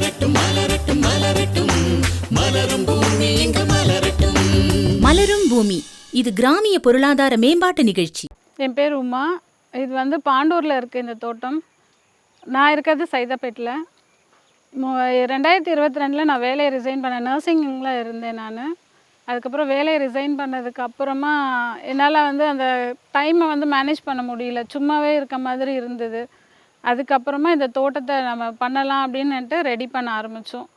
மலரட்டும் மலரட்டும் மலரட்டும். மலரும் பூமி இங்கு மலரட்டும். மலரும் பூமி. இது கிராமிய பொருளாதார மேம்பாட்டு நிகழ்ச்சி. என் பேர் உமா. இது வந்து பாண்டூரில் இருக்குது இந்த தோட்டம். நான் இருக்கிறது சைதாப்பேட்டில் ரெண்டாயிரத்தி இருபத்தி ரெண்டில் நான் வேலையை ரிசைன் பண்ணேன். நர்சிங்கில் இருந்தேன் நான். அதுக்கப்புறம் வேலையை ரிசைன் பண்ணதுக்கு அப்புறமா என்னால் வந்து அந்த டைமை வந்து மேனேஜ் பண்ண முடியல. சும்மாவே இருக்க மாதிரி இருந்தது. அதுக்கப்புறமா இந்த தோட்டத்தை நம்ம பண்ணலாம் அப்படின்னுட்டு ரெடி பண்ண ஆரம்பித்தோம்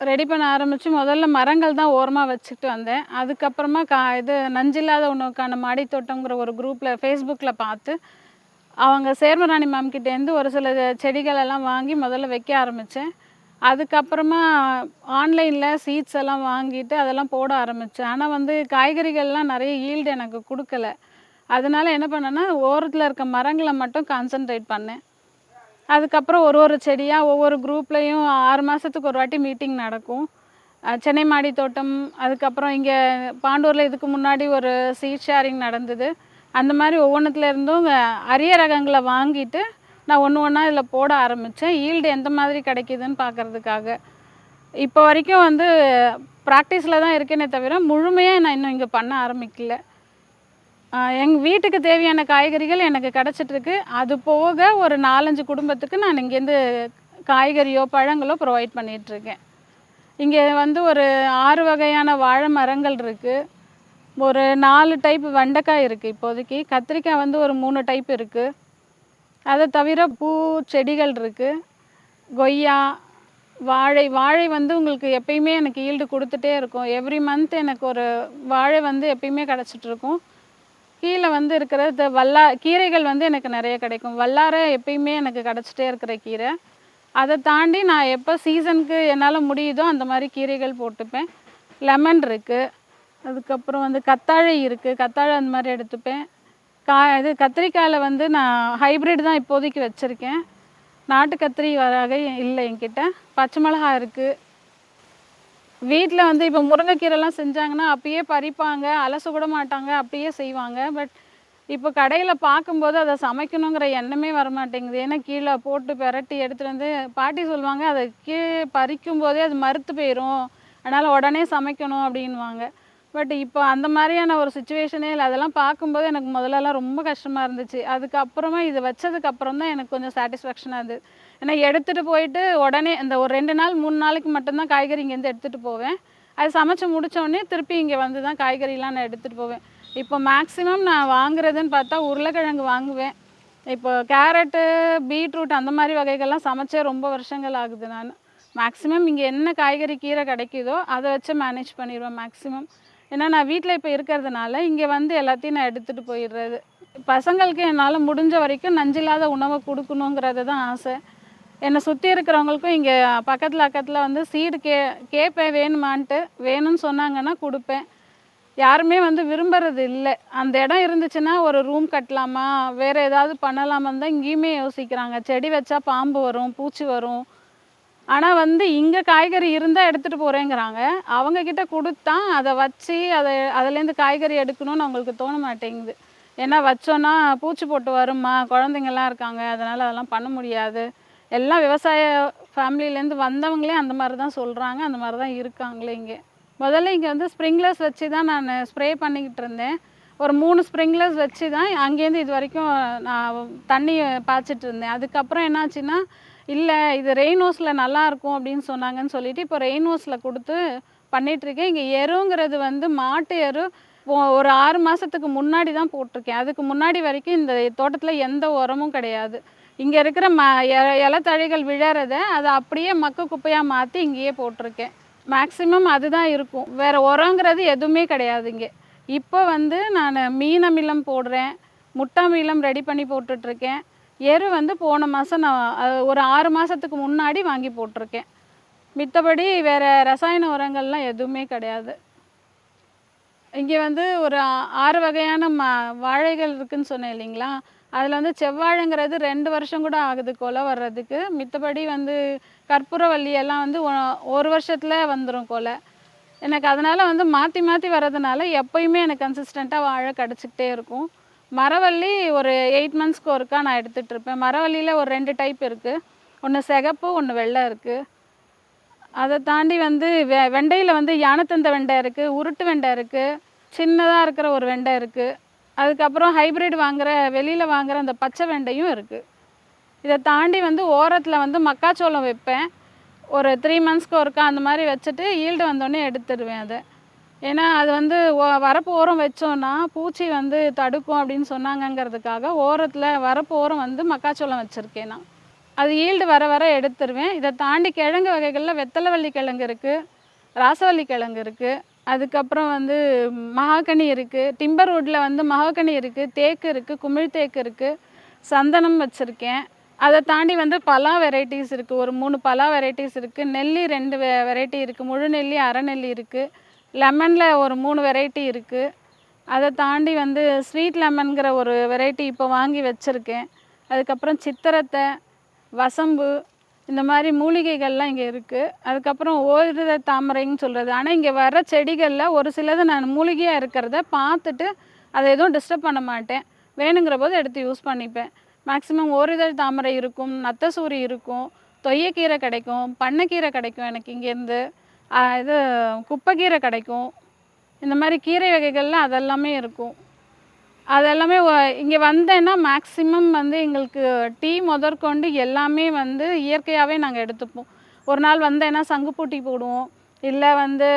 ரெடி பண்ண ஆரம்பித்து முதல்ல மரங்கள் தான் ஓரமாக வச்சுட்டு வந்தேன். அதுக்கப்புறமா கா இது நஞ்சில்லாத உணவுக்கான மாடி தோட்டங்கிற ஒரு குரூப்பில் ஃபேஸ்புக்கில் பார்த்து அவங்க சேர்மராணி மேம் கிட்டேருந்து ஒரு சில செடிகளெல்லாம் வாங்கி முதல்ல வைக்க ஆரம்பித்தேன் அதுக்கப்புறமா ஆன்லைனில் சீட்ஸ் எல்லாம் வாங்கிட்டு அதெல்லாம் போட ஆரம்பித்தேன் ஆனால் வந்து காய்கறிகள்லாம் நிறைய ஈல்டு எனக்கு கொடுக்கல. அதனால என்ன பண்ணேன்னா ஓரத்தில் இருக்க மரங்களை மட்டும் கான்சென்ட்ரேட் பண்ணேன். அதுக்கப்புறம் ஒரு ஒரு செடியாக ஒவ்வொரு குரூப்லேயும் ஆறு மாதத்துக்கு ஒரு வாட்டி மீட்டிங் நடக்கும். சென்னை மாடி தோட்டம் அதுக்கப்புறம் இங்கே பாண்டூரில் இதுக்கு முன்னாடி ஒரு சீட் ஷேரிங் நடந்தது. அந்த மாதிரி ஒவ்வொன்றுத்துலேருந்தும் அரிய ரகங்களை வாங்கிட்டு நான் ஒன்று ஒன்றா இதில் போட ஆரம்பித்தேன் ஈல்டு எந்த மாதிரி கிடைக்கிதுன்னு பார்க்கறதுக்காக இப்போ வரைக்கும் வந்து ப்ராக்டிஸில் தான் இருக்கேனே தவிர முழுமையாக நான் இன்னும் இங்கே பண்ண ஆரம்பிக்கல. எங்கள் வீட்டுக்கு தேவையான காய்கறிகள் எனக்கு கிடச்சிட்ருக்கு. அது போக ஒரு நாலஞ்சு குடும்பத்துக்கு நான் இங்கேருந்து காய்கறியோ பழங்களோ ப்ரொவைட் பண்ணிகிட்ருக்கேன் இங்கே வந்து ஒரு ஆறு வகையான வாழை மரங்கள் இருக்குது ஒரு நாலு டைப் வெண்டைக்காய் இருக்குது இப்போதைக்கு. கத்திரிக்காய் வந்து ஒரு மூணு டைப் இருக்குது அதை தவிர பூ செடிகள் இருக்குது கொய்யா வாழை வாழை வந்து உங்களுக்கு எப்பயுமே எனக்கு ஈல்டு கொடுத்துட்டே இருக்கும். எவ்ரி மந்த் எனக்கு ஒரு வாழை வந்து எப்பயுமே கிடச்சிட்ருக்கும். கீழே வந்து இருக்கிற இந்த வல்லா கீரைகள் வந்து எனக்கு நிறைய கிடைக்கும். வல்லாரை எப்பயுமே எனக்கு கிடச்சிட்டே இருக்கிற கீரை. அதை தாண்டி நான் எப்போ சீசனுக்கு என்னால் முடியுதோ அந்த மாதிரி கீரைகள் போட்டுப்பேன். லெமன் இருக்குது அதுக்கப்புறம் வந்து கத்தாழை இருக்குது கத்தாழை அந்த மாதிரி எடுத்துப்பேன். கா இது கத்திரிக்காயில் வந்து நான் ஹைப்ரிட் தான் இப்போதைக்கு வச்சுருக்கேன். நாட்டு கத்திரி வகை இல்லை என்கிட்ட. பச்சை மிளகா இருக்குது வீட்டில் வந்து இப்போ முருங்கைக்கீரைலாம் செஞ்சாங்கன்னா அப்பயே பறிப்பாங்க அலச கூட மாட்டாங்க அப்படியே செய்வாங்க. பட் இப்போ கடையில் பார்க்கும்போது அதை சமைக்கணுங்கிற எண்ணமே வர மாட்டேங்குது ஏன்னா கீழே போட்டு பெரட்டி எடுத்துகிட்டு வந்து பாட்டி சொல்லுவாங்க அதை கீழே பறிக்கும் போதே அது மறுத்து போயிடும் அதனால் உடனே சமைக்கணும் அப்படின்வாங்க பட் இப்போ அந்த மாதிரியான ஒரு சுச்சுவேஷனே இல்லை. அதெல்லாம் பார்க்கும்போது எனக்கு முதல்லலாம் ரொம்ப கஷ்டமாக இருந்துச்சு. அதுக்கப்புறமா இது வச்சதுக்கப்புறம் தான் எனக்கு கொஞ்சம் சாட்டிஸ்ஃபேக்ஷனாக இருந்தது ஏன்னா எடுத்துகிட்டு போயிட்டு உடனே இந்த ஒரு ரெண்டு நாள் மூணு நாளைக்கு மட்டும்தான் காய்கறி இங்கேருந்து எடுத்துகிட்டு போவேன். அது சமைச்சு முடித்தோடனே திருப்பி இங்கே வந்து தான் காய்கறிலாம் நான் எடுத்துகிட்டு போவேன். இப்போ மேக்ஸிமம் நான் வாங்குறதுன்னு பார்த்தா உருளைக்கிழங்கு வாங்குவேன். இப்போ கேரட்டு பீட்ரூட் அந்த மாதிரி வகைகள்லாம் சமைச்சே ரொம்ப வருஷங்கள் ஆகுது நான். மேக்ஸிமம் இங்கே என்ன காய்கறி கீரை கிடைக்குதோ அதை வச்சு மேனேஜ் பண்ணிடுவேன் மேக்ஸிமம் ஏன்னா நான் வீட்டில் இப்போ இருக்கிறதுனால இங்கே வந்து எல்லாத்தையும் நான் எடுத்துகிட்டு போயிடுறது. பசங்களுக்கு என்னால் முடிஞ்ச வரைக்கும் நஞ்சில்லாத உணவை கொடுக்கணுங்கிறது தான் ஆசை. என்னை சுற்றி இருக்கிறவங்களுக்கும் இங்கே பக்கத்தில் அக்கத்தில் வந்து சீடு கே கேட்பேன் வேணுமான்ட்டு. வேணும்னு சொன்னாங்கன்னா கொடுப்பேன். யாருமே வந்து விரும்புறது இல்லை. அந்த இடம் இருந்துச்சுன்னா ஒரு ரூம் கட்டலாமா? வேறு ஏதாவது பண்ணலாமான்னு தான் இங்கேயுமே யோசிக்கிறாங்க. செடி வச்சா பாம்பு வரும் பூச்சி வரும். ஆனால் வந்து இங்கே காய்கறி இருந்தால் எடுத்துகிட்டு போகிறேங்கிறாங்க அவங்கக்கிட்ட கொடுத்தா அதை வச்சு அதை அதுலேருந்து காய்கறி எடுக்கணும்னு அவங்களுக்கு தோண மாட்டேங்குது. ஏன்னா வச்சோன்னா பூச்சி போட்டு வருமா குழந்தைங்கள்லாம் இருக்காங்க. அதனால் அதெல்லாம் பண்ண முடியாது. எல்லாம் விவசாய ஃபேமிலியிலேருந்து வந்தவங்களே அந்த மாதிரி தான் சொல்கிறாங்க அந்த மாதிரி தான் இருக்காங்களே இங்கே. முதல்ல இங்கே வந்து ஸ்ப்ரிங்க்லர்ஸ் வச்சு தான் நான் ஸ்ப்ரே பண்ணிக்கிட்டு இருந்தேன். ஒரு மூணு ஸ்ப்ரிங்க்லர்ஸ் வச்சு தான் அங்கேருந்து இது வரைக்கும் நான் தண்ணி பாய்ச்சிட்டு இருந்தேன். அதுக்கப்புறம் என்னாச்சுன்னா இல்லை இது ரெயின்ஹோஸில் நல்லா இருக்கும் அப்படின்னு சொன்னாங்கன்னு சொல்லிட்டு இப்போ ரெயின் ஹோஸில் கொடுத்து பண்ணிகிட்ருக்கேன் இங்கே எருங்கிறது வந்து மாட்டு எரு ஒரு ஆறு மாதத்துக்கு முன்னாடி தான் போட்டிருக்கேன். அதுக்கு முன்னாடி வரைக்கும் இந்த தோட்டத்தில் எந்த உரமும் கிடையாது. இங்கே இருக்கிற ம இல- இலத்தழைகள் விழறத அதை அப்படியே மக்க குப்பையாக மாற்றி இங்கேயே போட்டிருக்கேன். மேக்ஸிமம் அதுதான் இருக்கும். வேறு உரங்கிறது எதுவுமே கிடையாது இங்கே. இப்போ வந்து நான் மீன் அமிலம் போடுறேன். முட்டை அமிலம் ரெடி பண்ணி போட்டுட்ருக்கேன். எரு வந்து போன மாதம் நான் ஒரு ஆறு மாதத்துக்கு முன்னாடி வாங்கி போட்டிருக்கேன். மித்தபடி வேறு ரசாயன உரங்கள்லாம் எதுவுமே கிடையாது. இங்கே வந்து ஒரு ஆறு வகையான ம வாழைகள் இருக்குதுன்னு சொன்னேன் இல்லைங்களா? அதில் வந்து செவ்வாழைங்கிறது ரெண்டு வருஷம் கூட ஆகுது கொலை வர்றதுக்கு. மித்தபடி வந்து கற்பூரவல்லி எல்லாம் வந்து ஒரு வருஷத்தில் வந்துடும் கொலை. எனக்கு அதனால் வந்து மாற்றி மாற்றி வர்றதுனால எப்பயுமே எனக்கு கன்சிஸ்டண்ட்டாக வாழை கிடச்சிக்கிட்டே இருக்கும். மரவள்ளி ஒரு எயிட் மந்த்ஸ்க்கு ஒருக்கா நான் எடுத்துகிட்டு இருப்பேன். மரவள்ளியில் ஒரு ரெண்டு டைப் இருக்குது ஒன்று சிகப்பு ஒன்று வெள்ளை இருக்குது அதை தாண்டி வந்து வெ வெண்டையில் வந்து யானத்தந்த வெண்டை இருக்குது உருட்டு வெண்டை இருக்குது சின்னதாக இருக்கிற ஒரு வெண்டை இருக்குது அதுக்கப்புறம் ஹைப்ரிட் வாங்குகிற வெளியில் வாங்குகிற அந்த பச்சை வெண்டையும் இருக்குது இதை தாண்டி வந்து ஓரத்தில் வந்து மக்காச்சோளம் வைப்பேன். ஒரு த்ரீ மந்த்ஸ்க்கு ஒருக்கா அந்த மாதிரி வச்சுட்டு ஈல்டு வந்தோடனே எடுத்துடுவேன் அதை. ஏன்னா அது வந்து வரப்பு ஓரம் வச்சோன்னா பூச்சி வந்து தடுக்கும் அப்படின்னு சொன்னாங்கங்கிறதுக்காக ஓரத்தில் வரப்பு ஓரம் வந்து மக்காச்சோளம் வச்சுருக்கேன் நான். அது ஈல்டு வர வர எடுத்துருவேன் இதை தாண்டி கிழங்கு வகைகளில் வெத்தலைவள்ளி கிழங்கு இருக்குது ராசவள்ளி கிழங்கு இருக்குது அதுக்கப்புறம் வந்து மகாகனி இருக்குது டிம்பர் வுட்டில் வந்து மகாகனி இருக்குது தேக்கு இருக்குது குமிழ் தேக்கு இருக்குது சந்தனம் வச்சுருக்கேன். அதை தாண்டி வந்து பலா வெரைட்டிஸ் இருக்குது ஒரு மூணு பலா வெரைட்டிஸ் இருக்குது நெல்லி ரெண்டு வெ வெரைட்டி இருக்குது முழு நெல்லி அரை நெல்லி இருக்குது லெமனில் ஒரு மூணு வெரைட்டி இருக்குது அதை தாண்டி வந்து ஸ்வீட் லெமன்கிற ஒரு வெரைட்டி இப்போ வாங்கி வச்சுருக்கேன். அதுக்கப்புறம் சித்திரத்தை வசம்பு இந்த மாதிரி மூலிகைகள்லாம் இங்கே இருக்குது அதுக்கப்புறம் ஓரித தாமரைன்னு சொல்கிறது ஆனால் இங்கே வர செடிகளில் ஒரு சிலது நான் மூலிகையாக இருக்கிறத பார்த்துட்டு அதை எதுவும் டிஸ்டர்ப் பண்ண மாட்டேன். வேணுங்கிற போது எடுத்து யூஸ் பண்ணிப்பேன். மேக்ஸிமம் ஓரிதழ் தாமரை இருக்கும் நத்தசூரி இருக்கும் தொய்யக்கீரை கிடைக்கும் பண்ணைக்கீரை கிடைக்கும் எனக்கு இங்கேருந்து. இது குப்பைக்கீரை கிடைக்கும். இந்த மாதிரி கீரை வகைகள்லாம் அதெல்லாமே இருக்கும். அதெல்லாமே இங்கே வந்தேன்னா மேக்ஸிமம் வந்து எங்களுக்கு டீ முதற்கொண்டு எல்லாமே வந்து இயற்கையாகவே நாங்கள் எடுத்துப்போம். ஒரு நாள் வந்தேன்னா சங்குப்பூ டீ போடுவோம். இல்லை வந்து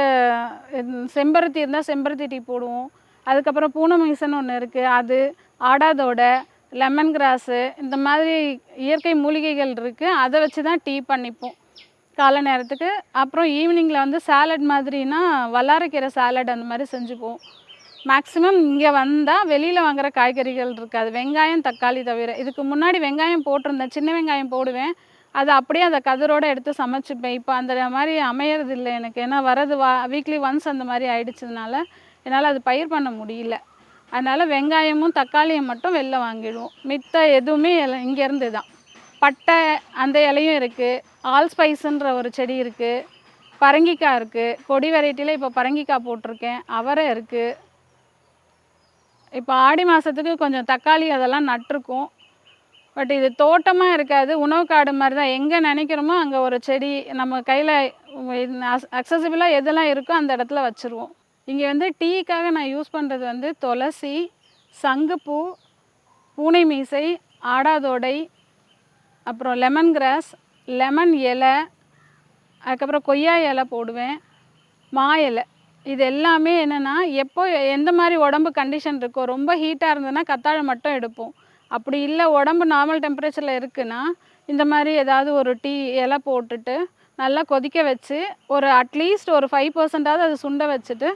செம்பருத்தி இருந்தால் செம்பருத்தி டீ போடுவோம். அதுக்கப்புறம் பூனமீசன் ஒன்று இருக்குது அது ஆடாதோடை லெமன் கிராஸு இந்த மாதிரி இயற்கை மூலிகைகள் இருக்குது அதை வச்சு தான் டீ பண்ணிப்போம். காலை நேரத்துக்கு. அப்புறம் ஈவினிங்கில் வந்து சாலட் மாதிரினா வல்லாரக்கீரை சாலட் அந்த மாதிரி செஞ்சுப்போம் மேக்ஸிமம் இங்கே வந்தால் வெளியில் வாங்குற காய்கறிகள் இருக்காது. வெங்காயம் தக்காளி தவிர. இதுக்கு முன்னாடி வெங்காயம் போட்டிருந்தேன். சின்ன வெங்காயம் போடுவேன். அது அப்படியே அந்த கதிரோடு எடுத்து சமைச்சிப்பேன். இப்போ அந்த மாதிரி அமையறது இல்லை எனக்கு. ஏன்னா வரது வா வீக்லி ஒன்ஸ் அந்த மாதிரி ஆயிடுச்சதுனால என்னால் அது பயிர் பண்ண முடியல. அதனால் வெங்காயமும் தக்காளியும் மட்டும் வெளில வாங்கிடுவோம். மித்த எதுவுமே இங்கேருந்து தான். பட்டை அந்த இலையும் இருக்குது ஆல் ஸ்பைஸுன்ற ஒரு செடி இருக்குது பரங்கிக்காய் இருக்குது கொடி வெரைட்டியில் இப்போ பரங்கிக்காய் போட்டிருக்கேன். அவரை இருக்குது இப்போ ஆடி மாதத்துக்கு கொஞ்சம் தக்காளி அதெல்லாம் நட்டிருக்கோம். பட் இது தோட்டமாக இருக்காது. உணவு காடு மாதிரி தான். எங்கே நினைக்கிறோமோ அங்கே ஒரு செடி நம்ம கையில் அக்சசிபிளாக எதெல்லாம் இருக்கோ அந்த இடத்துல வச்சுருவோம். இங்கே வந்து டீக்காக நான் யூஸ் பண்ணுறது வந்து துளசி சங்குப்பூ பூனை மீசை ஆடாதோடை அப்புறம் லெமன் கிராஸ் லெமன் இலை அதுக்கப்புறம் கொய்யா இலை போடுவேன். மா இலை. இது எல்லாமே என்னென்னா எப்போ எந்த மாதிரி உடம்பு கண்டிஷன் இருக்கோ ரொம்ப ஹீட்டாக இருந்ததுன்னா கத்தாழை மட்டும் எடுப்போம். அப்படி இல்லை உடம்பு நார்மல் டெம்பரேச்சரில் இருக்குன்னா இந்த மாதிரி ஏதாவது ஒரு டீ இலை போட்டுட்டு நல்லா கொதிக்க வச்சு ஒரு அட்லீஸ்ட் ஒரு ஃபைவ் பர்சன்டாவது அது சுண்ட வச்சுட்டு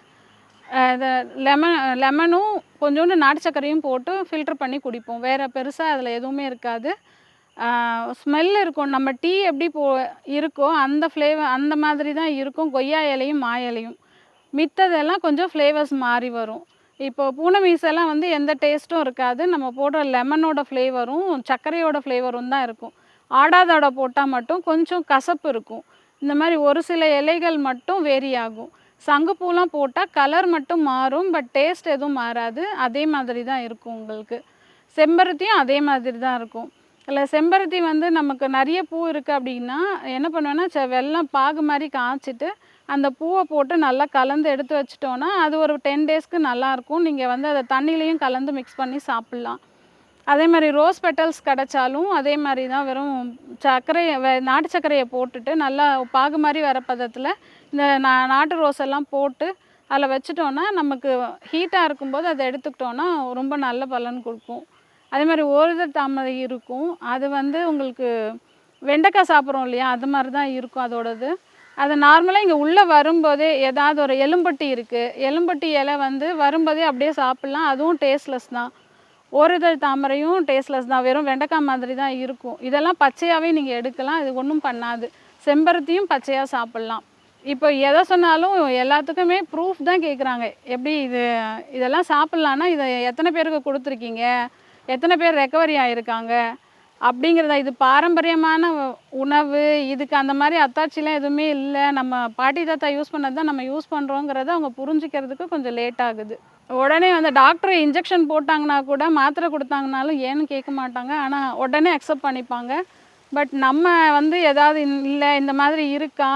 இதை லெமன் லெமனும் கொஞ்சோண்டு நாட்டு சர்க்கரையும் போட்டு ஃபில்டர் பண்ணி குடிப்போம். வேறு பெருசாக அதில் எதுவுமே இருக்காது. ஸ்மெல் இருக்கும். நம்ம டீ எப்படி போ இருக்கோ அந்த ஃப்ளேவர் அந்த மாதிரி தான் இருக்கும். கொய்யா இலையும் மா இலையும். மித்ததெல்லாம் கொஞ்சம் ஃப்ளேவர்ஸ் மாறி வரும். இப்போ பூனை மீசெல்லாம் வந்து எந்த டேஸ்ட்டும் இருக்காது. நம்ம போடுற லெமனோட ஃப்ளேவரும் சர்க்கரையோட ஃப்ளேவரும் தான் இருக்கும். ஆடாதோட போட்டால் மட்டும் கொஞ்சம் கசப்பு இருக்கும். இந்த மாதிரி ஒரு சில இலைகள் மட்டும் வேரி ஆகும். சங்குப்பூலாம் போட்டால் கலர் மட்டும் மாறும் பட் டேஸ்ட் எதுவும் மாறாது. அதே மாதிரி தான் இருக்கும் உங்களுக்கு. செம்பருத்தியும் அதே மாதிரி தான் இருக்கும். இல்லை செம்பருத்தி வந்து நமக்கு நிறைய பூ இருக்குது அப்படின்னா என்ன பண்ணுவேன்னா ச பாகு மாதிரி காய்ச்சிட்டு அந்த பூவை போட்டு நல்லா கலந்து எடுத்து வச்சிட்டோன்னா அது ஒரு டென் டேஸ்க்கு நல்லாயிருக்கும். நீங்கள் வந்து அதை தண்ணியிலையும் கலந்து மிக்ஸ் பண்ணி சாப்பிட்லாம். அதே மாதிரி ரோஸ் பெட்டல்ஸ் கிடைச்சாலும் அதே மாதிரி தான் வெறும் சர்க்கரையை வெ- நாட்டு சர்க்கரையை போட்டுட்டு நல்லா பாகு மாதிரி வர பதத்தில் இந்த நா நாட்டு ரோஸ் எல்லாம் போட்டு அதில் வச்சிட்டோன்னா நமக்கு ஹீட்டாக இருக்கும்போது அதை எடுத்துக்கிட்டோன்னா ரொம்ப நல்ல பலன் கொடுக்கும். அதே மாதிரி ஓரிதழ் தாமரை இருக்கும். அது வந்து உங்களுக்கு வெண்டைக்காய் சாப்பிட்றோம் இல்லையா அது மாதிரி தான் இருக்கும் அதோடது. அது நார்மலாக இங்கே உள்ளே வரும்போதே ஏதாவது ஒரு எலும்பட்டி இருக்குது எலும்பட்டி இலை வந்து வரும்போதே அப்படியே சாப்பிட்லாம். அதுவும் டேஸ்ட்லெஸ் தான். ஓரிதழ் தாமரையும் டேஸ்ட்லெஸ் தான். வெறும் வெண்டைக்காய் மாதிரி தான் இருக்கும். இதெல்லாம் பச்சையாகவே நீங்கள் எடுக்கலாம். இது ஒன்றும் பண்ணாது. செம்பருத்தியும் பச்சையாக சாப்பிட்லாம். இப்போ எதை சொன்னாலும் எல்லாத்துக்குமே ப்ரூஃப் தான் கேட்குறாங்க எப்படி இது இதெல்லாம் சாப்பிட்லான்னா இதை எத்தனை பேருக்கு கொடுத்துருக்கீங்க? எத்தனை பேர் ரெக்கவரி ஆகிருக்காங்க அப்படிங்கிறத? இது பாரம்பரியமான உணவு இதுக்கு அந்த மாதிரி அத்தாட்சிலாம் எதுவுமே இல்லை. நம்ம பாட்டி தாத்தா யூஸ் பண்ணது தான் நம்ம யூஸ் பண்ணுறோங்கிறத அவங்க புரிஞ்சுக்கிறதுக்கு கொஞ்சம் லேட் ஆகுது. உடனே வந்து டாக்டர் இன்ஜெக்ஷன் போட்டாங்கன்னா கூட மாத்திரை கொடுத்தாங்கனாலும் ஏன்னு கேட்க மாட்டாங்க. ஆனால் உடனே அக்செப்ட் பண்ணிப்பாங்க. பட் நம்ம வந்து ஏதாவது இல்லை இந்த மாதிரி இருக்கா?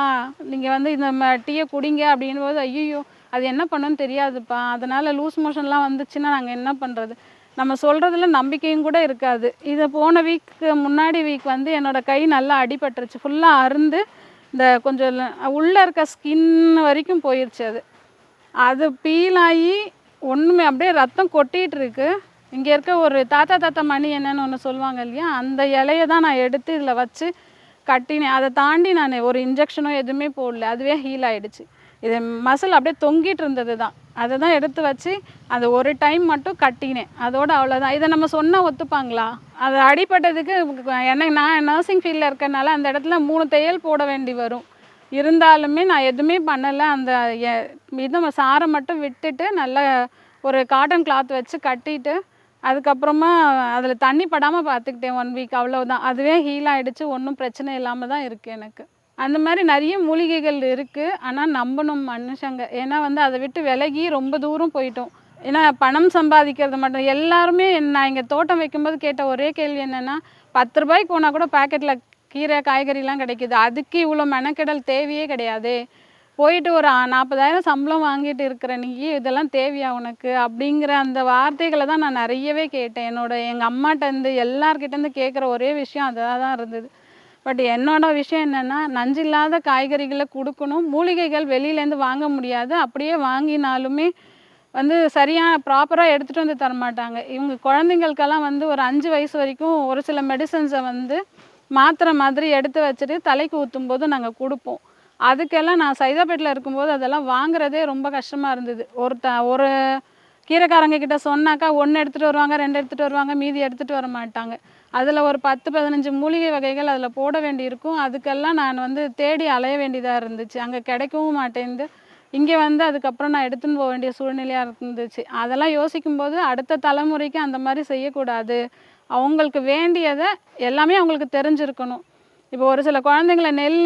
நீங்கள் வந்து இந்த டீயை குடிங்க அப்படின்னும் போது ஐயோ அது என்ன பண்ணுன்னு தெரியாதுப்பா. அதனால் லூஸ் மோஷன்லாம் வந்துச்சுன்னா நாங்கள் என்ன பண்ணுறது நம்ம சொல்கிறதுல நம்பிக்கையும் கூட இருக்காது. இது போன வீக்கு முன்னாடி வீக் வந்து என்னோடய கை நல்லா அடிபட்டுருச்சு. ஃபுல்லாக அருந்து இந்த கொஞ்சம் உள்ளே இருக்க ஸ்கின் வரைக்கும் போயிருச்சு அது. அது பீல் ஆகி ஒன்றுமே அப்படியே ரத்தம் கொட்டிகிட்டு இருக்கு. இங்கே இருக்க ஒரு தாத்தா தாத்தா மணி என்னன்னு ஒன்று சொல்லுவாங்க இல்லையா? அந்த இலையை தான் நான் எடுத்து இதில் வச்சு கட்டினேன். அதை தாண்டி நான் ஒரு இன்ஜெக்ஷனோ எதுவுமே போடல. அதுவே ஹீல் ஆகிடுச்சு இது மசில் அப்படியே தொங்கிட்டு இருந்தது தான் அதை தான் எடுத்து வச்சு அந்த ஒரு டைம் மட்டும் கட்டினேன். அதோட அவ்வளோதான் இதை நம்ம சொன்னால் ஒத்துப்பாங்களா? அது அடிப்பட்டதுக்கு என்ன நான் நர்சிங் ஃபீல்டில் இருக்கனால அந்த இடத்துல மூணு தையல் போட வேண்டி வரும். இருந்தாலுமே நான் எதுவுமே பண்ணலை. அந்த எ- இதை சாரை மட்டும் விட்டுட்டு நல்ல ஒரு காட்டன் கிளாத் வச்சு கட்டிட்டு அதுக்கப்புறமா அதில் தண்ணி படாமல் பார்த்துக்கிட்டேன் ஒன் வீக் அவ்வளோதான் அதுவே ஹீல் ஆகிடுச்சு ஒன்றும் பிரச்சனை இல்லாமல் தான் இருக்குது எனக்கு. அந்த மாதிரி நிறைய மூலிகைகள் இருக்குது ஆனால் நம்பணும் மனுஷங்க. ஏன்னா வந்து அதை விட்டு விலகி ரொம்ப தூரம் போயிட்டோம். ஏன்னா பணம் சம்பாதிக்கிறது மட்டும். எல்லாருமே நான் இங்கே தோட்டம் வைக்கும்போது கேட்ட ஒரே கேள்வி என்னென்னா பத்து ரூபாய்க்கு போனால் கூட பாக்கெட்டில் கீரை காய்கறிலாம் கிடைக்குது. அதுக்கு இவ்வளோ மெனக்கெடல் தேவையே கிடையாது. போயிட்டு ஒரு நாற்பதாயிரம் சம்பளம் வாங்கிட்டு இருக்கிற நீ இதெல்லாம் தேவையா உனக்கு? அப்படிங்கிற அந்த வார்த்தைகளை தான் நான் நிறையவே கேட்டேன். என்னோட எங்கள் அம்மாட்டேருந்து எல்லார்கிட்டேருந்து கேட்குற ஒரே விஷயம் அதாக தான் இருந்தது. பட் என்னோட விஷயம் என்னென்னா நஞ்சு இல்லாத காய்கறிகளை கொடுக்கணும். மூலிகைகள் வெளியிலேருந்து வாங்க முடியாது. அப்படியே வாங்கினாலுமே வந்து சரியான ப்ராப்பராக எடுத்துகிட்டு வந்து தரமாட்டாங்க. இவங்க குழந்தைங்களுக்கெல்லாம் வந்து ஒரு அஞ்சு வயசு வரைக்கும் ஒரு சில மெடிசன்ஸை வந்து மாத்திரை மாதிரி எடுத்து வச்சுட்டு தலைக்கு ஊற்றும் போது நாங்கள் கொடுப்போம். அதுக்கெல்லாம் நான் சைதாப்பேட்டில் இருக்கும்போது அதெல்லாம் வாங்குறதே ரொம்ப கஷ்டமாக இருந்தது. ஒருத்த ஒரு கீரைக்காரங்க கிட்ட சொன்னாக்கா ஒன்று எடுத்துகிட்டு வருவாங்க ரெண்டு எடுத்துகிட்டு வருவாங்க மீதி எடுத்துகிட்டு வர மாட்டாங்க. அதில் ஒரு பத்து பதினஞ்சு மூலிகை வகைகள் அதில் போட வேண்டியிருக்கும். அதுக்கெல்லாம் நான் வந்து தேடி அலைய வேண்டியதாக இருந்துச்சு. அங்கே கிடைக்கவும் மாட்டேங்குது. இங்கே வந்து அதுக்கப்புறம் நான் எடுத்துன்னு போக வேண்டிய சூழ்நிலையாக இருந்துச்சு. அதெல்லாம் யோசிக்கும்போது அடுத்த தலைமுறைக்கு அந்த மாதிரி செய்யக்கூடாது. அவங்களுக்கு வேண்டியதை எல்லாமே அவங்களுக்கு தெரிஞ்சிருக்கணும். இப்போ ஒரு சில குழந்தைங்கள நெல்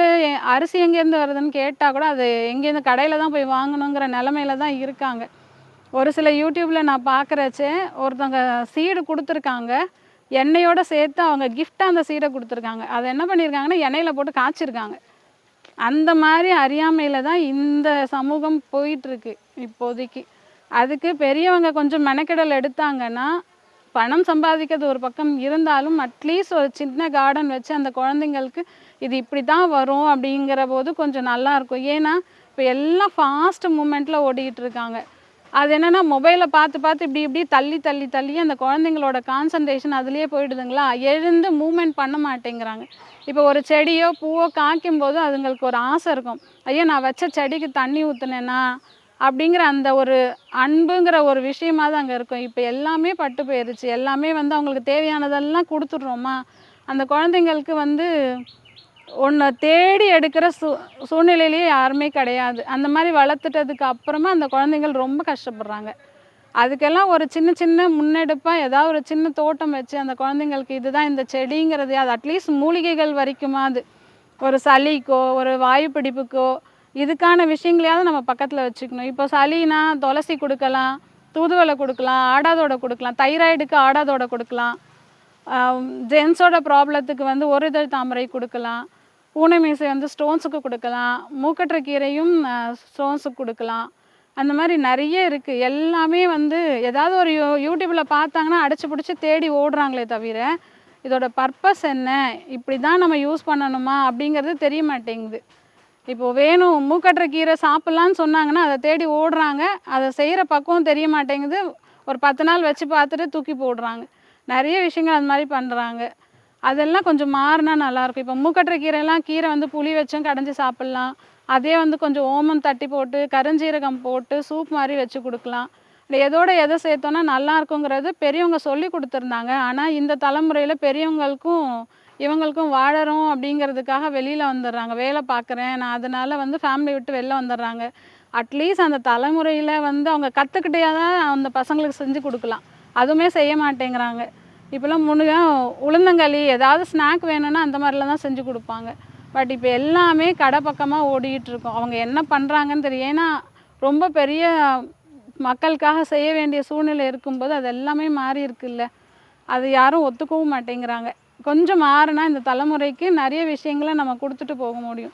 அரிசி எங்கேருந்து வருதுன்னு கேட்டால் கூட அது எங்கேருந்து கடையில் தான் போய் வாங்கணுங்கிற நிலமையில தான் இருக்காங்க. ஒரு சில யூடியூப்பில் நான் பார்க்குறச்சே ஒருத்தவங்க சீடு கொடுத்துருக்காங்க. எண்ணெயோடு சேர்த்து அவங்க கிஃப்டாக அந்த சீடை கொடுத்துருக்காங்க. அதை என்ன பண்ணியிருக்காங்கன்னா எண்ணெயில் போட்டு காய்ச்சிருக்காங்க. அந்த மாதிரி அறியாமையில் தான் இந்த சமூகம் போயிட்டுருக்கு இப்போதைக்கு. அதுக்கு பெரியவங்க கொஞ்சம் மெனக்கெடல் எடுத்தாங்கன்னா பணம் சம்பாதிக்கிறது ஒரு பக்கம் இருந்தாலும் அட்லீஸ்ட் ஒரு சின்ன கார்டன் வச்சு அந்த குழந்தைங்களுக்கு இது இப்படி தான் வரும் அப்படிங்கிற போது கொஞ்சம் நல்லா இருக்கும். ஏன்னா இப்போ எல்லாம் ஃபாஸ்ட் மூமெண்ட்டில் ஓடிக்கிட்டு இருக்காங்க. அது என்னென்னா மொபைலை பார்த்து பார்த்து இப்படி இப்படி தள்ளி தள்ளி தள்ளி அந்த குழந்தைங்களோட கான்சன்ட்ரேஷன் அதுலேயே போயிடுதுங்களா? எழுந்து மூமெண்ட் பண்ண மாட்டேங்கிறாங்க. இப்போ ஒரு செடியோ பூவோ காய்க்கும் போது அதுங்களுக்கு ஒரு ஆசை இருக்கும். ஐயோ நான் வச்ச செடிக்கு தண்ணி ஊற்றுனேன்னா அப்படிங்கிற அந்த ஒரு அன்புங்கிற ஒரு விஷயமா தான் அங்கே இருக்கும். இப்போ எல்லாமே பட்டு போயிருச்சு. எல்லாமே வந்து அவங்களுக்கு தேவையானதெல்லாம் கொடுத்துட்றோமா? அந்த குழந்தைங்களுக்கு வந்து ஒன்றை தேடி எடுக்கிற சூ சூழ்நிலையிலேயே யாருமே கிடையாது. அந்த மாதிரி வளர்த்துட்டதுக்கு அப்புறமா அந்த குழந்தைங்கள் ரொம்ப கஷ்டப்படுறாங்க. அதுக்கெல்லாம் ஒரு சின்ன சின்ன முன்னெடுப்பாக ஏதாவது ஒரு சின்ன தோட்டம் வச்சு அந்த குழந்தைங்களுக்கு இதுதான் இந்த செடிங்கிறது. அது அட்லீஸ்ட் மூலிகைகள் வரைக்குமாது ஒரு சளிக்கோ ஒரு வாயு பிடிப்புக்கோ இதுக்கான விஷயங்களையாவது நம்ம பக்கத்தில் வச்சுக்கணும். இப்போ சளினா துளசி கொடுக்கலாம் தூதுவளை கொடுக்கலாம் ஆடாதோட கொடுக்கலாம் தைராய்டுக்கு ஆடாதோட கொடுக்கலாம். ஜென்ஸோட ப்ராப்ளத்துக்கு வந்து ஒரு இதழ் தாமரை கொடுக்கலாம். பூனை மீசை வந்து ஸ்டோன்ஸுக்கு கொடுக்கலாம். மூக்கற்ற கீரையும் ஸ்டோன்ஸுக்கு கொடுக்கலாம். அந்த மாதிரி நிறைய இருக்குது எல்லாமே வந்து ஏதாவது ஒரு யூ யூடியூப்பில் பார்த்தாங்கன்னா அடிச்சு பிடிச்சி தேடி ஓடுறாங்களே தவிர இதோட பர்பஸ் என்ன? இப்படி தான் நம்ம யூஸ் பண்ணணுமா? அப்படிங்கிறது தெரிய மாட்டேங்குது. இப்போ வேணும் மூக்கற்ற கீரை சாப்பிட்லான்னு சொன்னாங்கன்னா அதை தேடி ஓடுறாங்க. அதை செய்கிற பக்குவம் தெரிய மாட்டேங்குது. ஒரு பத்து நாள் வச்சு பார்த்துட்டு தூக்கி போடுறாங்க. நிறைய விஷயங்கள் அந்த மாதிரி பண்ணுறாங்க அதெல்லாம் கொஞ்சம் மாறினா நல்லாயிருக்கும். இப்போ மூக்கட்டுற கீரைலாம் கீரை வந்து புளி வச்சும் கடைஞ்சி சாப்பிட்லாம். அதே வந்து கொஞ்சம் ஓமம் தட்டி போட்டு கருஞ்சீரகம் போட்டு சூப் மாதிரி வச்சு கொடுக்கலாம். இல்லை எதோட எதை சேர்த்தோன்னா நல்லா இருக்குங்கிறது பெரியவங்க சொல்லி கொடுத்துருந்தாங்க. ஆனால் இந்த தலைமுறையில் பெரியவங்களுக்கும் இவங்களுக்கும் வாழறோம் அப்படிங்கிறதுக்காக வெளியில் வந்துடுறாங்க. வேலை பார்க்குறேன். நான் அதனால் வந்து ஃபேமிலி விட்டு வெளில வந்துடுறாங்க. அட்லீஸ்ட் அந்த தலைமுறையில் வந்து அவங்க கற்றுக்கிட்டே தான் அந்த பசங்களுக்கு செஞ்சு கொடுக்கலாம். அதுவுமே செய்ய மாட்டேங்கிறாங்க. இப்போல்லாம் முன்னுக உளுந்தங்களி ஏதாவது ஸ்நாக் வேணும்னா அந்த மாதிரிலாம் தான் செஞ்சு கொடுப்பாங்க. பட் இப்போ எல்லாமே கடை பக்கமாக ஓடிக்கிட்டுருக்கோம் இருக்கோம். அவங்க என்ன பண்ணுறாங்கன்னு தெரியும் ஏன்னா ரொம்ப பெரிய மக்களுக்காக செய்ய வேண்டிய சூழ்நிலை இருக்கும்போது அது எல்லாமே மாறி இருக்குல்ல. அது யாரும் ஒத்துக்கவும் மாட்டேங்கிறாங்க. கொஞ்சம் மாறினா இந்த தலைமுறைக்கு நிறைய விஷயங்களை நம்ம கொடுத்துட்டு போக முடியும்.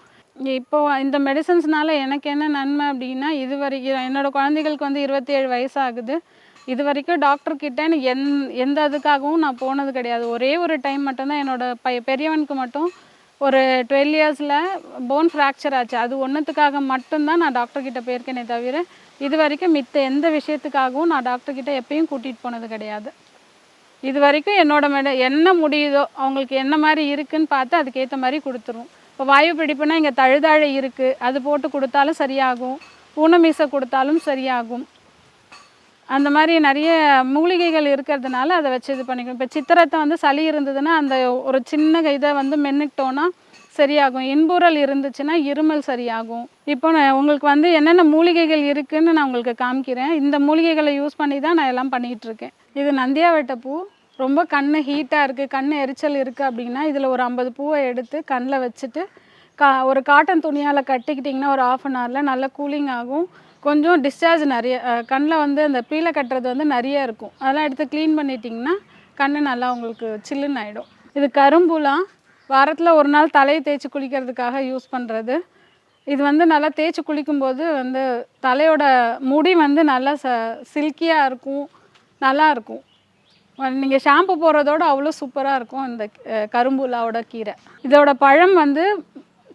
இப்போ இந்த மெடிசன்ஸ்னால எனக்கு என்ன நன்மை அப்படின்னா இது வரைக்கும் என்னோட குழந்தைகளுக்கு வந்து இருபத்தி ஏழு வயசு ஆகுது. இது வரைக்கும் டாக்டர் எனக்கு எந் எந்த இதுக்காகவும் நான் போனது கிடையாது. ஒரே ஒரு டைம் மட்டும்தான் என்னோட பைய பெரியவனுக்கு மட்டும் ஒரு டுவெல் இயர்ஸில் போன் ஃப்ராக்சர் ஆச்சு. அது ஒன்றுத்துக்காக மட்டும்தான் நான் டாக்டர்கிட்ட போயிருக்கேனே தவிர இது வரைக்கும் மித்த எந்த விஷயத்துக்காகவும் நான் டாக்டர்கிட்ட எப்பயும் கூட்டிகிட்டு போனது கிடையாது. இது வரைக்கும் என்னோட மெட என்ன முடியுதோ அவங்களுக்கு என்ன மாதிரி இருக்குன்னு பார்த்து அதுக்கேற்ற மாதிரி கொடுத்துருவோம் இப்போ வாயு பிடிப்புனா இங்கே தழுதாழை இருக்குது அது போட்டு கொடுத்தாலும் சரியாகும். ஊனமீசை கொடுத்தாலும் சரியாகும். அந்த மாதிரி நிறைய மூலிகைகள் இருக்கிறதுனால அதை வச்சு இது பண்ணிக்கணும். இப்போ சித்திரத்தை வந்து சளி இருந்ததுன்னா அந்த ஒரு சின்ன இதை வந்து மென்னுக்கிட்டோன்னா சரியாகும். இன்புறல் இருந்துச்சுன்னா இருமல் சரியாகும். இப்போ நான் உங்களுக்கு வந்து என்னென்ன மூலிகைகள் இருக்குதுன்னு நான் உங்களுக்கு காமிக்கிறேன். இந்த மூலிகைகளை யூஸ் பண்ணி தான் நான் எல்லாம் பண்ணிகிட்டு இருக்கேன். இது நந்தியாவட்ட பூ. ரொம்ப கண் ஹீட்டாக இருக்குது கண் எரிச்சல் இருக்குது அப்படின்னா இதில் ஒரு ஐம்பது பூவை எடுத்து கண்ணில் வச்சுட்டு கா ஒரு காட்டன் துணியால் கட்டிக்கிட்டிங்கன்னா ஒரு ஆஃப் அன் ஹவரில் நல்லா கூலிங் ஆகும். கொஞ்சம் டிஸ்சார்ஜ் நிறைய கண்ணில் வந்து அந்த பீலை கட்டுறது வந்து நிறைய இருக்கும். அதெல்லாம் எடுத்து க்ளீன் பண்ணிட்டிங்கன்னா கண் நல்லா உங்களுக்கு சில்லுன்னு ஆகிடும் இது கரும்புலாம் வாரத்தில் ஒரு நாள் தலையை தேய்ச்சி குளிக்கிறதுக்காக யூஸ் பண்ணுறது இது வந்து நல்லா தேய்ச்சி குளிக்கும்போது வந்து தலையோட முடி வந்து நல்லா ச சில்கியாக இருக்கும். நல்லாயிருக்கும் நீங்கள் ஷாம்பு போடுறதோட அவ்வளோ சூப்பராக இருக்கும் இந்த கரும்புலாவோட கீரை. இதோட பழம் வந்து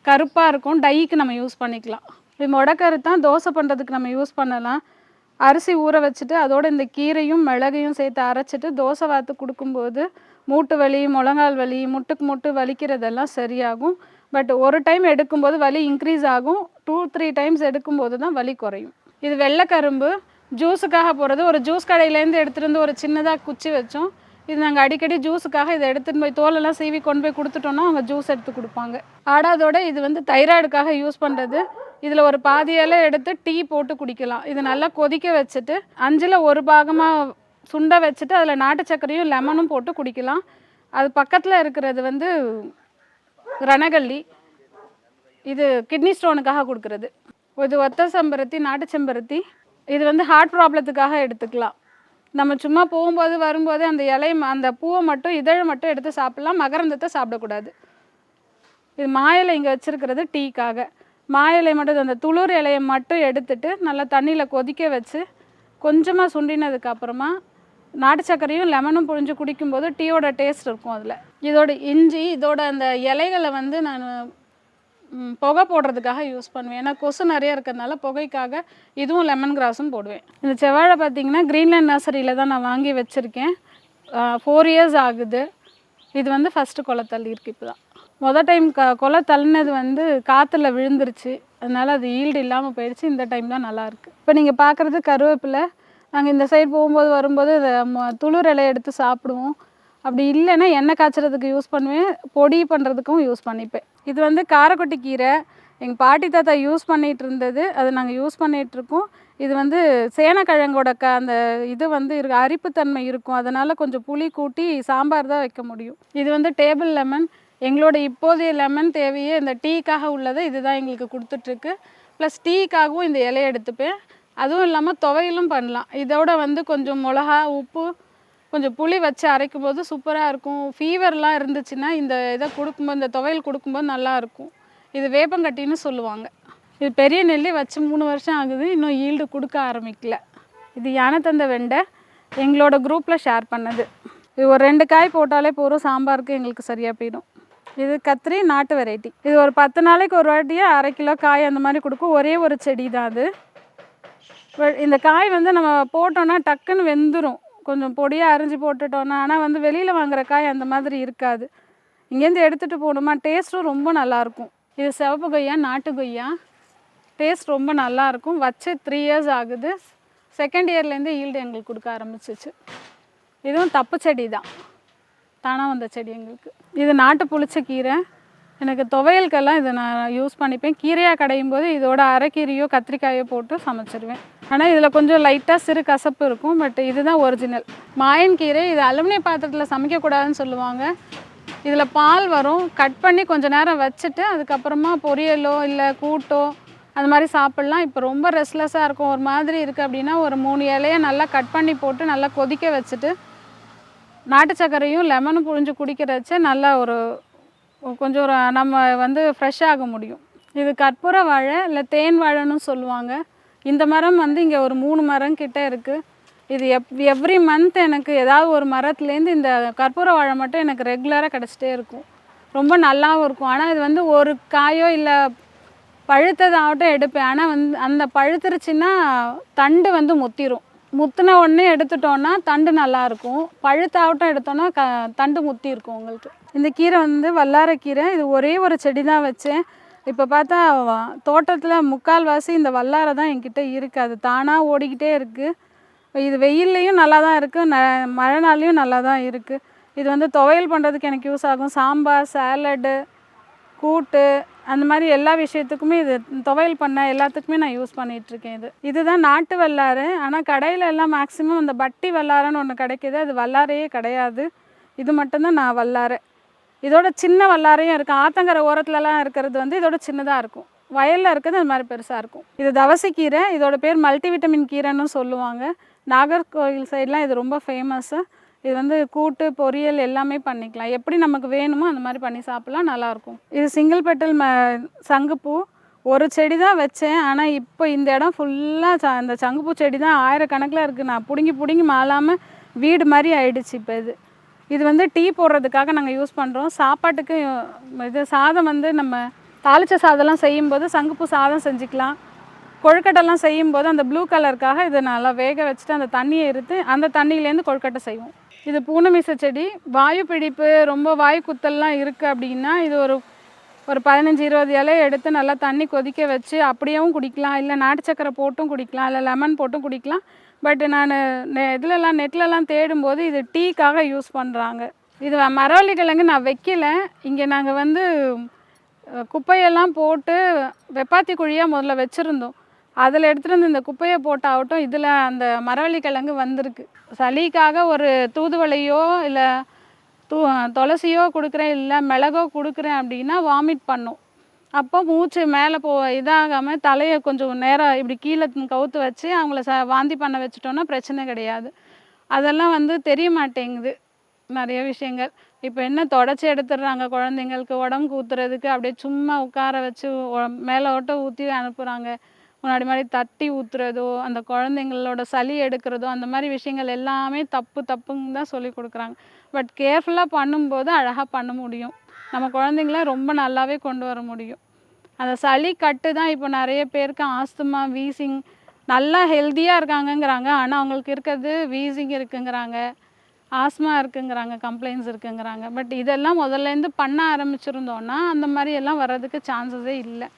கருப்பாக இருக்கும். டைக்கு நம்ம யூஸ் பண்ணிக்கலாம். இது முடக்கரு தான் தோசை பண்ணுறதுக்கு நம்ம யூஸ் பண்ணலாம். அரிசி ஊற வச்சுட்டு அதோட இந்த கீரையும் மிளகையும் சேர்த்து அரைச்சிட்டு தோசை வாத்து கொடுக்கும்போது மூட்டு வலி முழங்கால் வலி முட்டுக்கு முட்டு வலிக்கிறதெல்லாம் சரியாகும். பட் ஒரு டைம் எடுக்கும்போது வலி இன்க்ரீஸ் ஆகும். டூ த்ரீ டைம்ஸ் எடுக்கும்போது தான் வலி குறையும். இது வெள்ளைக்கரும்பு ஜூஸுக்காக போகிறது ஒரு ஜூஸ் கடையிலேருந்து எடுத்துகிட்டு வந்து ஒரு சின்னதாக குச்சி வச்சோம். இது நாங்கள் அடிக்கடி ஜூஸுக்காக இதை எடுத்துகிட்டு போய் தோலெல்லாம் சீவி கொண்டு போய் கொடுத்துட்டோன்னா அவங்க ஜூஸ் எடுத்து கொடுப்பாங்க. ஆடாதோட இது வந்து தைராய்டுக்காக யூஸ் பண்ணுறது இதில் ஒரு பாதியெல்லாம் எடுத்து டீ போட்டு குடிக்கலாம். இது நல்லா கொதிக்க வச்சுட்டு அஞ்சில் ஒரு பாகமாக சுண்டை வச்சுட்டு அதில் நாட்டு சர்க்கரையும் லெமனும் போட்டு குடிக்கலாம். அது பக்கத்தில் இருக்கிறது வந்து ரணகல்லி. இது கிட்னி ஸ்டோனுக்காக கொடுக்குறது. இது ஒத்த செம்பருத்தி நாட்டு செம்பருத்தி. இது வந்து ஹார்ட் ப்ராப்ளத்துக்காக எடுத்துக்கலாம். நம்ம சும்மா போகும்போது வரும்போது அந்த இலை ம- அந்த பூவை மட்டும் இதழை மட்டும் எடுத்து சாப்பிட்லாம். மகரந்தத்தை சாப்பிடக்கூடாது. இது மாயிலை இங்கே வச்சுருக்கிறது டீக்காக. மாயிலை மட்டும் அந்த துளிர் இலையை மட்டும் எடுத்துட்டு நல்லா தண்ணியில் கொதிக்க வச்சு கொஞ்சமாக சுண்டினதுக்கு அப்புறமா நாட்டு சர்க்கரையும் லெமனும் புழிஞ்சு குடிக்கும்போது டீயோட டேஸ்ட் இருக்கும் அதில். இதோட இஞ்சி இதோட அந்த இலைகளை வந்து நான் புகை போடுறதுக்காக யூஸ் பண்ணுவேன். ஏன்னா கொசு நிறைய இருக்கிறதுனால புகைக்காக இதுவும் லெமன் கிராஸும் போடுவேன். இந்த செவ்வாழை பார்த்தீங்கன்னா க்ரீன்லேண்ட் நர்சரியில் தான் நான் வாங்கி வச்சுருக்கேன். ஃபோர் இயர்ஸ் ஆகுது. இது வந்து ஃபஸ்ட்டு குளத்தள்ளி இருக்குது இருக்கு இப்போ தான் மொதல் டைம் க கொலை தள்ளினது வந்து காற்றுல விழுந்துருச்சு. அதனால் அது ஈல்டு இல்லாமல் போயிடுச்சு. இந்த டைம் தான் நல்லாயிருக்கு இப்போ நீங்கள் பார்க்குறது கருவேப்பிலை. நாங்கள் இந்த சைடு போகும்போது வரும்போது இதை ம- துளிர் இலையை எடுத்து சாப்பிடுவோம். அப்படி இல்லைன்னா எண்ணெய் காய்ச்சறதுக்கு யூஸ் பண்ணுவேன். பொடி பண்ணுறதுக்கும் யூஸ் பண்ணிப்பேன். இது வந்து காரக்கொட்டி கீரை. எங்கள் பாட்டி தாத்தா யூஸ் பண்ணிகிட்டு இருந்தது. அது நாங்கள் யூஸ் பண்ணிகிட்டு இருக்கோம். இது வந்து சேனக்கிழங்கோட க அந்த இது வந்து இரு அரிப்புத்தன்மை இருக்கும். அதனால் கொஞ்சம் புளி கூட்டி சாம்பார் தான் வைக்க முடியும். இது வந்து டேபிள் லெமன் எங்களோட இப்போதைய லெமன் தேவையே இந்த டீக்காக உள்ளதை இதுதான் எங்களுக்கு கொடுத்துட்ருக்கு. ப்ளஸ் டீக்காகவும் இந்த இலையை எடுத்துப்பேன். அதுவும் இல்லாமல் துவையலும் பண்ணலாம். இதோட வந்து கொஞ்சம் மிளகா உப்பு கொஞ்சம் புளி வச்சு அரைக்கும் போது சூப்பராக இருக்கும் ஃபீவர்லாம் இருந்துச்சுன்னா இந்த இதை கொடுக்கும்போது இந்த துவையல் கொடுக்கும்போது நல்லாயிருக்கும் இது வேப்பங்கட்டின்னு சொல்லுவாங்க. இது பெரிய நெல்லி வச்சு மூணு வருஷம் ஆகுது. இன்னும் ஈல்டு கொடுக்க ஆரம்பிக்கல. இது யானை தந்த வெண்டை. எங்களோட குரூப்பில் ஷேர் பண்ணது. இது ஒரு ரெண்டு காய் போட்டாலே போதும். சாம்பாருக்கு எங்களுக்கு சரியாக போயிடும். இது கத்திரி நாட்டு வெரைட்டி. இது ஒரு பத்து நாளைக்கு ஒரு வாட்டியே அரை கிலோ காய் அந்த மாதிரி கொடுக்கும். ஒரே ஒரு செடி தான் அது. இந்த காய் வந்து நம்ம போட்டோன்னா டக்குன்னு வெந்துடும் கொஞ்சம் பொடியாக அரிஞ்சு போட்டுட்டோன்னா ஆனால் வந்து வெளியில் வாங்குற காய் அந்த மாதிரி இருக்காது. இங்கேருந்து எடுத்துகிட்டு போகணுமா? டேஸ்ட்டும் ரொம்ப நல்லாயிருக்கும். இது சிவப்பு கொய்யா நாட்டு கொய்யா. டேஸ்ட் ரொம்ப நல்லாயிருக்கும். வச்சு த்ரீ இயர்ஸ் ஆகுது. செகண்ட் இயர்லேருந்து ஈல்டு எங்களுக்கு கொடுக்க ஆரம்பிச்சிச்சு. இதுவும் தப்பு செடி தான். தானாக வந்த செடி எங்களுக்கு. இது நாட்டு புளிச்ச கீரை. எனக்கு துவையலுக்கெல்லாம் இதை நான் யூஸ் பண்ணிப்பேன். கீரையாக கடையும் போது இதோட அரைக்கீரையோ கத்திரிக்காயோ போட்டு சமைச்சிருவேன். ஆனால் இதில் கொஞ்சம் லைட்டாக சிறு கசப்பு இருக்கும். பட் இதுதான் ஒரிஜினல் மாயன் கீரை இது அலுமினிய பாத்திரத்தில் சமைக்கக்கூடாதுன்னு சொல்லுவாங்க. இதில் பால் வரும். கட் பண்ணி கொஞ்ச நேரம் வச்சுட்டு அதுக்கப்புறமா பொரியலோ இல்லை கூட்டோ அந்த மாதிரி சாப்பிட்லாம். இப்போ ரொம்ப ரெஸ்ட்லெஸ்ஸாக இருக்கும். ஒரு மாதிரி இருக்குது அப்படின்னா ஒரு மூணு இலையை நல்லா கட் பண்ணி போட்டு நல்லா கொதிக்க வச்சுட்டு நாட்டு சர்க்கரையும் லெமனும் புழிஞ்சு குடிக்கிறச்ச நல்லா ஒரு கொஞ்சம் ஒரு நம்ம வந்து ஃப்ரெஷ்ஷாக முடியும். இது கற்பூர வாழை இல்லை தேன் வாழைன்னு சொல்லுவாங்க. இந்த மரம் வந்து இங்கே ஒரு மூணு மரம் கிட்டே இருக்குது இது எப் எவ்ரி மந்த் எனக்கு ஏதாவது ஒரு மரத்துலேருந்து இந்த கற்பூர வாழை மட்டும் எனக்கு ரெகுலராக கிடச்சிட்டே இருக்கும். ரொம்ப நல்லாவும் இருக்கும். ஆனால் இது வந்து ஒரு காயோ இல்லை பழுத்ததாகட்டும் எடுப்பேன். ஆனால் வந்து அந்த பழுத்துருச்சுன்னா தண்டு வந்து முத்திரும். முத்தின உடனே எடுத்துட்டோன்னா தண்டு நல்லாயிருக்கும். பழுத்தாவட்டம் எடுத்தோன்னா க தண்டு முத்தி இருக்கும் உங்களுக்கு. இந்த கீரை வந்து வல்லாரக்கீரை இது ஒரே ஒரு செடி தான் வச்சேன். இப்போ பார்த்தா தோட்டத்தில் முக்கால்வாசி இந்த வல்லாரை தான் என்கிட்ட இருக்குது அது தானாக ஓடிக்கிட்டே இருக்குது இது வெயில்லையும் நல்லா தான் இருக்குது ந மழை நாள்லையும் நல்லா தான் இருக்குது இது வந்து துவையல் பண்ணுறதுக்கு எனக்கு யூஸ் ஆகும். சாம்பார் சாலடு கூட்டு அந்த மாதிரி எல்லா விஷயத்துக்குமே இது துவையல் பண்ண எல்லாத்துக்குமே நான் யூஸ் பண்ணிகிட்ருக்கேன் இது. இதுதான் நாட்டு வல்லாறு. ஆனால் கடையில் எல்லாம் மேக்ஸிமம் அந்த பட்டி வல்லாரன்னு ஒன்று கிடைக்கிது. அது வல்லாரையே கிடையாது. இது மட்டும்தான் நான் வல்லாறு. இதோட சின்ன வல்லாரையும் இருக்கும் ஆத்தங்கரை ஓரத்துலலாம் இருக்கிறது வந்து இதோட சின்னதாக இருக்கும். வயலில் இருக்கிறது அது மாதிரி பெருசாக இருக்கும். இது தவசைக்கீரை இதோட பேர் மல்டிவிட்டமின் கீரைன்னு சொல்லுவாங்க. நாகர்கோவில் சைட்லாம் இது ரொம்ப ஃபேமஸ்ஸு இது வந்து கூட்டு பொரியல் எல்லாமே பண்ணிக்கலாம். எப்படி நமக்கு வேணுமோ அந்த மாதிரி பண்ணி சாப்பிட்லாம் நல்லாயிருக்கும். இது சிங்கிள் பெட்டல் ம சங்குப்பூ. ஒரு செடி தான் வச்சேன் ஆனால் இப்போ இந்த இடம் ஃபுல்லாக ச அந்த சங்குப்பூ செடி தான் ஆயிரக்கணக்கில் இருக்குது நான் பிடுங்கி பிடுங்கி மாளாமல் வீடு மாதிரி ஆயிடுச்சு இப்போ இது. இது வந்து டீ போடுறதுக்காக நாங்கள் யூஸ் பண்ணுறோம் சாப்பாட்டுக்கு இது சாதம் வந்து நம்ம தாளிச்ச சாதம்லாம் செய்யும்போது சங்குப்பூ சாதம் செஞ்சுக்கலாம். கொழுக்கட்டைலாம் செய்யும்போது அந்த ப்ளூ கலருக்காக இதை நல்லா வேக வச்சுட்டு அந்த தண்ணியை எடுத்து அந்த தண்ணியிலேருந்து கொழுக்கட்டை செய்வோம். இது பூனமிச செடி. வாயு பிடிப்பு ரொம்ப வாயு குத்தல்லாம் இருக்குது அப்படின்னா இது ஒரு ஒரு பதினஞ்சு இருபது இலையை எடுத்து நல்லா தண்ணி கொதிக்க வச்சு அப்படியேவும் குடிக்கலாம். இல்லை நாட்டு சக்கரை போட்டும் குடிக்கலாம். இல்லை லெமன் போட்டும் குடிக்கலாம். பட் நான் நெ இதுலலாம் நெட்லலாம் தேடும்போது இது டீக்காக யூஸ் பண்ணுறாங்க இது மரவள்ளி கிழங்கு நான் வைக்கல. இங்கே நாங்கள் வந்து குப்பையெல்லாம் போட்டு வெப்பாத்தி குழியாக முதல்ல வச்சுருந்தோம். அதில் எடுத்துகிட்டு வந்து இந்த குப்பையை போட்டாகட்டும் இதில் அந்த மரவள்ளி கிழங்கு வந்திருக்கு. சளிக்காக ஒரு தூதுவளையோ இல்லை தூ துளசியோ கொடுக்குறேன் இல்லை மிளகோ கொடுக்குறேன் அப்படின்னா வாமிட் பண்ணும். அப்போ மூச்சு மேலே போ இதாகாமல் தலையை கொஞ்சம் நேரம் இப்படி கீழே கவுத்து வச்சு அவங்கள ச வாந்தி பண்ண வச்சுட்டோன்னா பிரச்சனை கிடையாது. அதெல்லாம் வந்து தெரிய மாட்டேங்குது நிறைய விஷயங்கள். இப்போ என்ன தொடச்சி எடுத்துடுறாங்க குழந்தைங்களுக்கு உடம்பு ஊத்துறதுக்கு அப்படியே சும்மா உட்கார வச்சு மேலே ஓட்ட ஊற்றி அனுப்புகிறாங்க முன்னாடி மாதிரி தட்டி ஊற்றுறதோ அந்த குழந்தைங்களோட சளி எடுக்கிறதோ அந்த மாதிரி விஷயங்கள் எல்லாமே தப்பு தப்புன்னு தான் சொல்லி கொடுக்குறாங்க. பட் கேர்ஃபுல்லாக பண்ணும்போது அழகாக பண்ண முடியும். நம்ம குழந்தைங்கள ரொம்ப நல்லாவே கொண்டு வர முடியும். அந்த சளி கட்டு தான் இப்போ நிறைய பேருக்கு ஆஸ்துமா வீசிங் நல்லா ஹெல்த்தியாக இருக்காங்கங்கிறாங்க. ஆனால் அவங்களுக்கு இருக்கிறது வீசிங் இருக்குங்கிறாங்க. ஆஸ்மா இருக்குங்கிறாங்க கம்ப்ளைண்ட்ஸ் இருக்குங்கிறாங்க. பட் இதெல்லாம் முதல்லேருந்து பண்ண ஆரம்பிச்சிருந்தோன்னா அந்த மாதிரி எல்லாம் வர்றதுக்கு சான்சஸே இல்லை.